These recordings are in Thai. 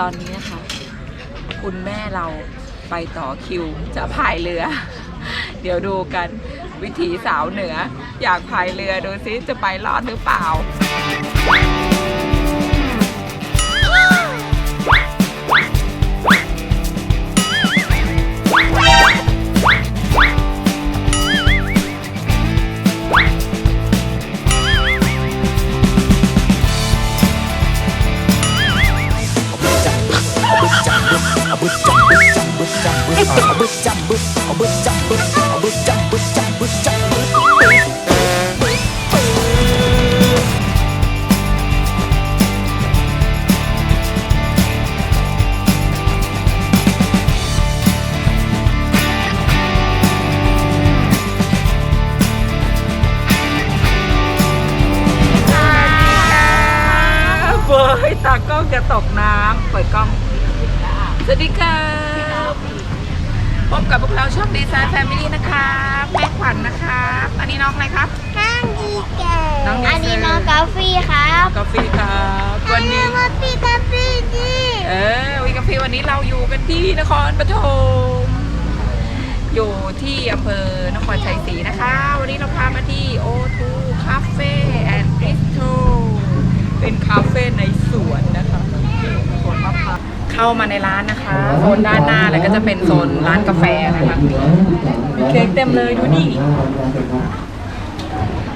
ตอนนี้นะคะ คุณแม่เราไปต่อคิวจะพายเรือ เดี๋ยวดูกันวิถีสาวเหนือ อยากพายเรือดูซิจะไปรอดหรือเปล่า ตากล้องจะตกน้ำเปิดกล้อง สวัสดีครับพบกับพวกเราช่องดีไซน์แฟมิลี่นะครับแม่ขวัญนะครับอันนี้น้องอะไรครับนั่งดีเก๋น้องดีเซล อันนี้น้องกาแฟครับกาแฟครับวันนี้กาแฟกาแฟดีเออวิกาแฟวันนี้เราอยู่กันที่นครปฐมอยู่ที่อำเภอนครชัยศรีนะคะ วันนี้เราพามาที่ O2 Cafe and Bistro เเป็นคาเฟ่ในสวนนะคะสวนมะพร้าวเข้ามาในร้านนะคะโซนด้านหน้าแล้วก็จะเป็นโซนร้านกาแฟนะคะมีเค้กเต็มเลยดูดิ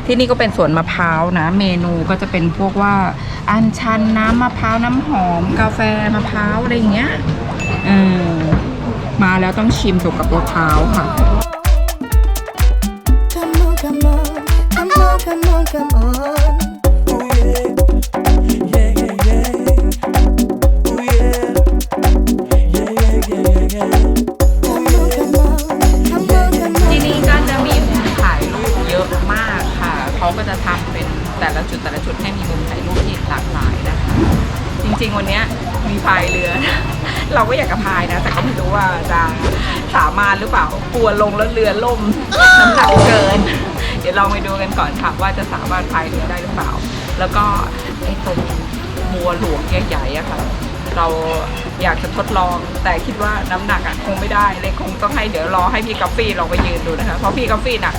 ที่นี่ก็เป็นสวนมะพร้าวนะ เมนูก็จะเป็นพวกว่า อัญชันน้ำมะพร้าวน้ำหอม กาแฟมะพร้าวอะไรอย่างเงี้ยเออมาแล้วต้องชิมเกี่ยวกับมะพร้าวค่ะ come on come on come on come on ที่นี่ก็จะมีมุมถ่ายรูปเยอะมากค่ะเขาก็จะทำเป็นแต่ละจุดแต่ละจุดให้มีมุมถ่ายรูปที่หลากหลายนะคะจริงๆวันนี้มีพายเรือ เราก็อยากจะพายนะ แต่ก็ไม่รู้ว่าจะสามารถหรือเปล่ากลัวลงแล้วเรือล่มน้ำหนักเกิน เดี๋ยวลองไปดูกันก่อนค่ะว่าจะสามารถพายเรือได้หรือเปล่า แล้วก็ไอ้ตรงบัวหลวงใหญ่ๆอะค่ะ เราอยากจะทดลอง แต่คิดว่าน้ำหนักอะคงไม่ได้เลยคงต้องให้เดี๋ยวรอให้พี่กาแฟลองไปยืนดูนะคะเพราะพี่กาแฟน่ะ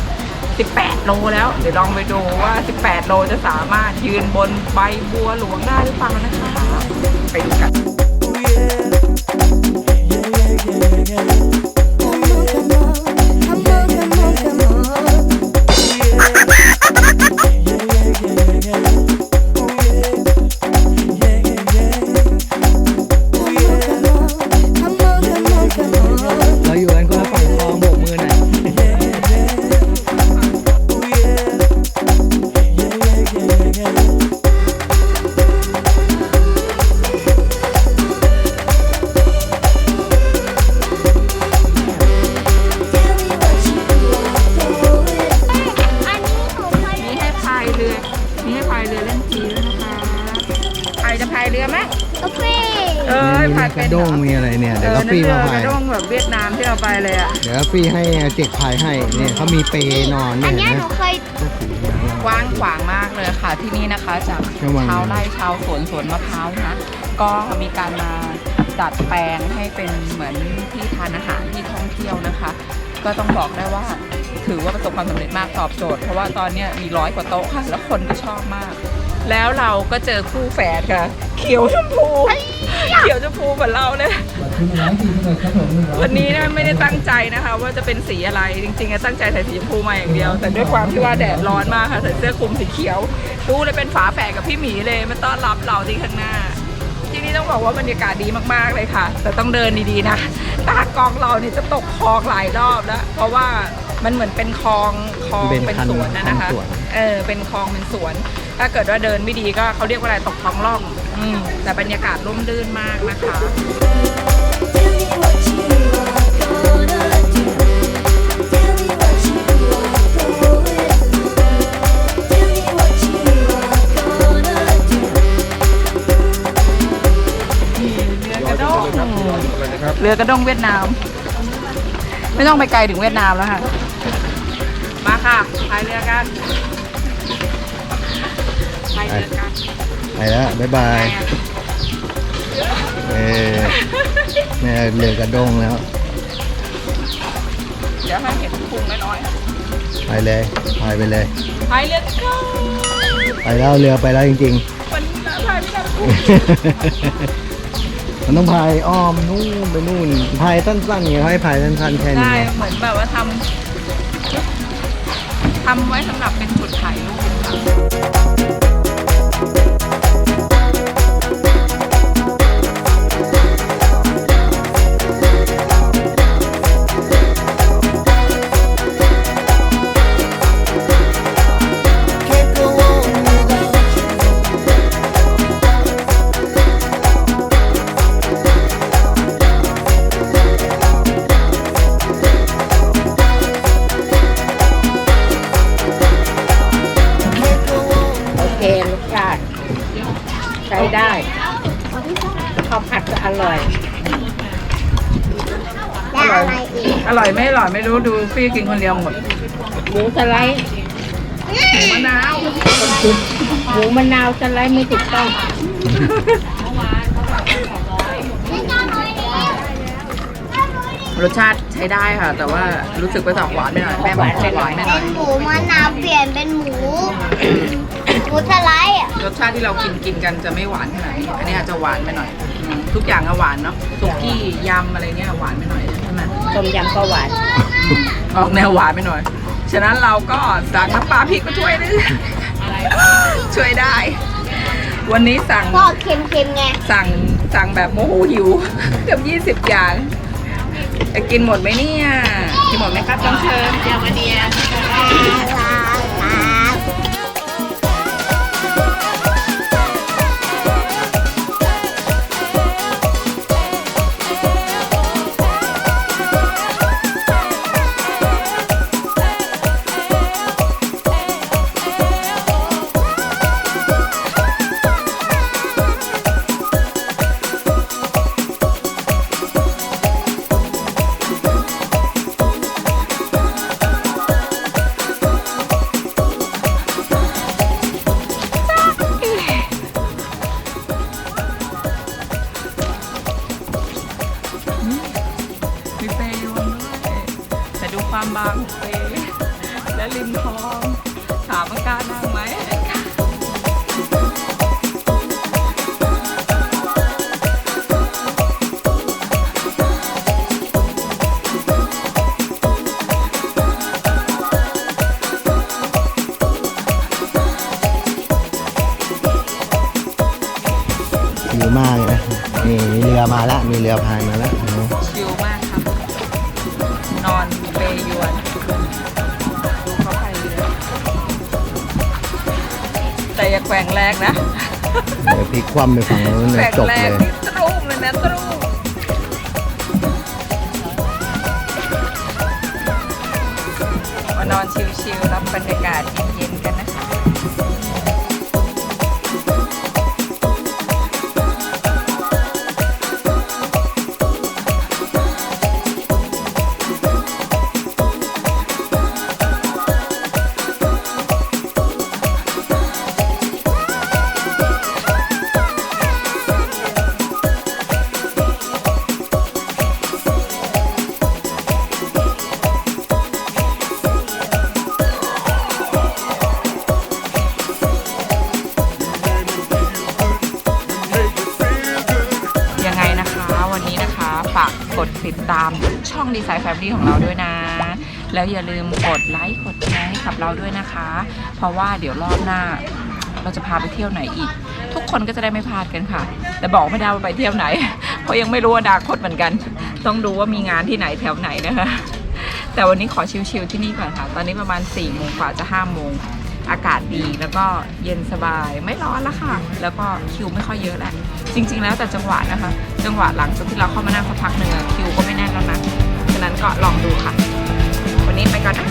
18 โลแล้ว เดี๋ยวลองไปดูว่า 18 โลจะสามารถยืนบนใบบัวหลวงได้หรือเปล่านะคะ เนี่ยเอเดี๋ยวอก็นั่นฟี่เรืมาอกพาระยด้งแบบเวียดนามที่เราไปเลยอะเดี๋ยวก็ฟี่ให้เจ็กพายให้ เนี่ยเขามีเปนอนอัเนี่ยนเห็เนี้ยนหนูไหมเคยกว้างขวางมากเลยค่ะที่นี่นะคะจากระวังชาวไร่ชาวสวนสวนมะพร้าวนะ ก็มีการมาดัดแปลงให้เป็นเหมือนที่ทานอาหารที่ท่องเที่ยวนะคะ ก็ต้องบอกได้ว่าถือว่าประสบความสำเร็จมากตอบโจทย์ เพราะว่าตอนเนี้ยมีร้อยกว่าโต๊ะค่ะ แล้วคนก็ชอบมาก แล้วเราก็เจอคู่แฝดค่ะ เขียวชมพู เขียวชมพูเหมือนเราเลย วันนี้เนี่ยไม่ได้ตั้งใจนะคะ ว่าจะเป็นสีอะไรจริงๆอะตั้งใจใส่สีชมพูมาอย่างเดียว แต่ด้วยความที่ว่าแดดร้อนมากค่ะใส่เสื้อคลุมสีเขียวดูเลยเป็นฝาแฝดกับพี่หมีเลยมาต้อนรับเราที่ข้างหน้า ที่นี่ต้องบอกว่าบรรยากาศดีมากๆเลยค่ะ แต่ต้องเดินดีๆนะตากล้องเราเนี่ยจะตกคลองหลายรอบแล้ว เพราะว่ามันเหมือนเป็นคลองคลองเป็นสวนนะนะคะ เออเป็นคลองเป็นสวน ถ้าเกิดว่าเดินไม่ดีก็เขาเรียกว่าอะไรตกท้องร่องอืมแต่บรรยากาศร่มรื่นมากนะคะเรือกระด้งเรือกระด้งเวียดนาม ไม่ต้องไปไกลถึงเวียดนามแล้วค่ะ มาค่ะพายเรือกัน พายเรือกันไปแล้วบ๊ายบายไปอะเอ้เนี่ยเหลือกระด้งแล้ว เดี๋ยวให้เห็นพุงน้อยไปเลยพายไปเลยๆพายเรือก็ไปแล้วเรือไปแล้วจริงมันพายไม่ได้พุงๆมันต้องพายอ้อมนู่นไปนู่นพายสั้นๆไงเขาให้พายสั้นๆแค่นี้ใช่ไงเหมือนแบบว่าทำทำไว้สำหรับเป็นจุดถ่ายรูป ค่ อะไรอีกอร่อยไม่อร่อยไม่รู้ดูพี่กินคนเดียวหมดหมูสไลด์หมูมะนาวหมูมะนาวสไลด์ไม่ถูกต้องรสชาติใช้ได้ค่ะ แต่ว่ารู้สึกว่าจะออกหวานไปหน่อยแม่บอกออกหวานไปหน่อยหมูมะนาวเปลี่ยนเป็นหมู หมูสไลด์อะ รสชาติที่เรากินกินกันจะไม่หวานขนาดนี้อันนี้อาจจะหวานไปหน่อยอืมทุกอย่างอะหวานเนาะสุกี้ยำอะไรเงี้ยหวานไปหน่อยใช่ไหมต้มยำก็หวาน ออกแนวหวานไปหน่อย ฉะนั้นเราก็สั่งน้ำปลาพริกมาช่วยนึงช่วยได้ วันนี้สั่งก็เค็มๆไง สั่งสั่งแบบโมโหหิว เกือบยี่สิบอย่าง จะกินหมดไหมเนี่ย กินหมดไหมครับต้องเชิญ เดี๋ยวมาเดีย ความบางเปย์และริมคลองถามว่ากล้านั่งไหมหิวมากเลยนะนี่มีเรือมาแล้วมีเรือพายมาแล้วชิลมาก ว่งแรงนะเดี๋ยวพลิกคว่ำไปฝั่งนู้นแกนะว่งจบแรเลงย นี่ตรุมเลยนะตรุมมานอนชิลๆรับบรรยากาศเย็นๆ ติดตามช่องดีไซน์แฟมิลี่ของเราด้วยนะ แล้วอย่าลืมกดไลค์กดแชร์ให้กับเราด้วยนะคะ เพราะว่าเดี๋ยวรอบหน้าเราจะพาไปเที่ยวไหนอีก ทุกคนก็จะได้ไม่พลาดกันค่ะ แต่บอกไม่ได้ว่าไปเที่ยวไหน เพราะยังไม่รู้อนาคตเหมือนกัน ต้องดูว่ามีงานที่ไหนแถวไหนนะคะ แต่วันนี้ขอชิลๆที่นี่ก่อนค่ะ ตอนนี้ประมาณ4ี่โมงกว่าจะ5้าโมง อากาศดีแล้วก็เย็นสบายไม่ร้อนแล้วค่ะ แล้วก็คิวไม่ค่อยเยอะแหละจริง ๆ แล้วแต่จังหวะนะคะ จังหวะหลังจากที่เราเข้ามานั่งสักพักหนึ่งอะคิวก็ไม่แน่นแล้วนะฉะนั้นก็ลองดูค่ะ วันนี้ไปก่อนนะ